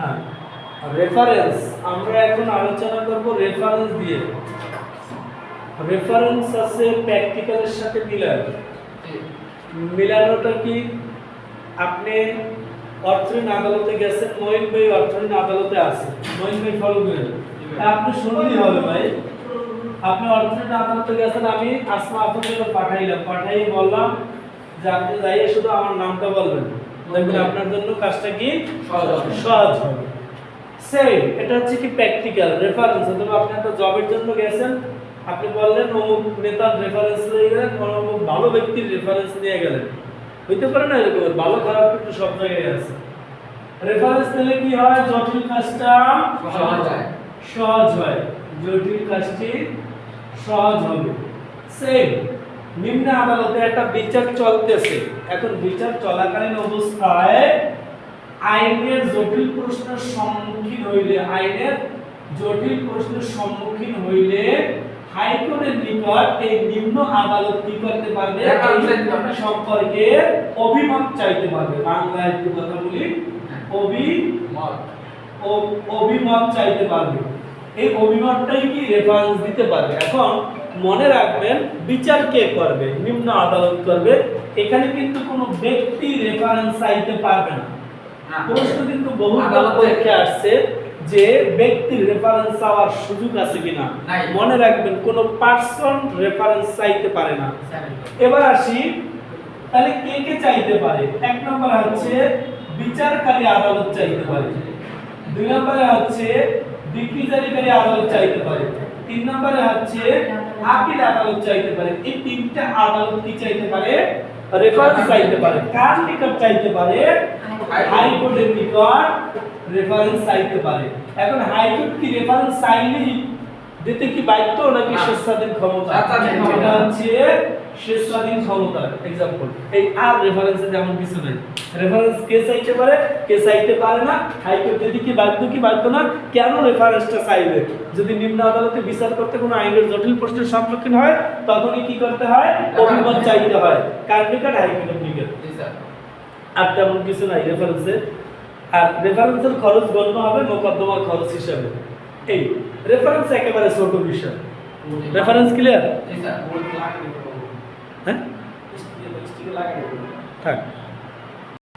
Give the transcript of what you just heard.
হ্যাঁ রেফারেন্স আমরা এখন আলোচনা করব রেফারেন্স দিয়ে। রেফারেন্স আছে প্র্যাকটিক্যালের সাথে মিলান। মিলানোটা কি? আপনি অর্থনীন আদালতে গেছেন মহিন ভাই অর্থনীন আদালতে আছে। মহিন ভাই ফলো করেন। আপনি শুনলেই হবে ভাই। আপনি অর্থনীতি আদালতে গেছেন আমি আসমা আপনাকে পাঠাইলাম। পাঠাই বললাম যে আপনি যাইয়ে শুধু আমার নামটা বলবেন। দেখবেন আপনার জন্য কাজটা কি? সহজ হবে। সেম এটা হচ্ছে কি প্র্যাকটিক্যাল রেফারেন্স অথবা আপনি একটা জবের জন্য গেছেন আপনি বললেন অমুক নেতার রেফারেন্স নিয়ে গেলেন অমুক ভালো ব্যক্তির রেফারেন্স নিয়ে গেলেন। হইতে পারে না এরকম ভালো খারাপ কিন্তু সব জায়গায় আছে। রেফারেন্স নিলে কি হয়? জটিল কাজটা সহজ হয়। সহজ হয়। জটিল কাজটি সহজ হবে। সেম নিম্ন আদালতে একটা বিচার চলতেছে। এখন বিচার চলাকালীন অবস্থায় আইনের জটিল প্রশ্নের সম্মুখীন হইলে আইনের জটিল প্রশ্নের সম্মুখীন হইলে হাইকোর্টের নিকট এই নিম্ন আদালত কি করতে পারবে? পারবে। সম্পর্কে অভিমত চাইতে পারবে। বাংলা একটু কথা বলি। অভি মত ও- অভিমত চাইতে পারবে। এই অভিমতটাই কি রেফারেন্স দিতে পারবে? এখন মনে রাখবেন বিচার কে করবে? নিম্ন আদালত করবে। এখানে কিন্তু কোনো ব্যক্তি রেফারেন্স চাইতে পারবে না। প্রশ্ন কিন্তু বহু পরীক্ষা আসছে যে ব্যক্তির রেফারেন্স চাওয়ার সুযোগ আছে কিনা। মনে রাখবেন কোনো পার্সন রেফারেন্স চাইতে পারে না। এবার আসি তাহলে কে কে চাইতে পারে? এক নম্বর হচ্ছে বিচারকারী আদালত চাইতে পারে। দুই নম্বরে হচ্ছে বিক্রিজারিকারী আদালত চাইতে পারে। তিন নম্বরে হচ্ছে, আপিল আদালত চাইতে পারে। এই তিনটা আদালত কি চাইতে পারে? রেফার চাইতে পারে? কার নিকট চাইতে পারে? হাইকোর্টের নিকট রেফারেন্স চাইতে পারে। এখন হাইকোর্ট কি রেফারেন্স চাইলেই দিতে কি বাধ্য নাকি। স্বেচ্ছাধীন ক্ষমতা। এটা হচ্ছে স্বেচ্ছাধীন ক্ষমতা এক্সাম্পল এই আর রেফারেন্সে যেমন কিছু নেই রেফারেন্স কে চাইতে পারে কে চাইতে পারে না হাইকোর্ট যদি কি বাধ্য কি বাধ্য না কেন রেফারেন্সটা চাইবে? যদি নিম্ন আদালতে বিচার করতে কোনো আইনের জটিল প্রশ্নের সম্মুখীন হয় তখনই কি করতে হয়? অভিমত চাইতে হয়। কার নিকট? হাইকোর্টের নিকট। আর তেমন কিছু নাই রেফারেন্সে আর রেফারেন্সের খরচ গণ্য হবে মোকদ্দমার খরচ হিসাবে। এই রেফারেন্স একেবারে ছোট বিষয়। রেফারেন্স ক্লিয়ার হ্যাঁ? থাক।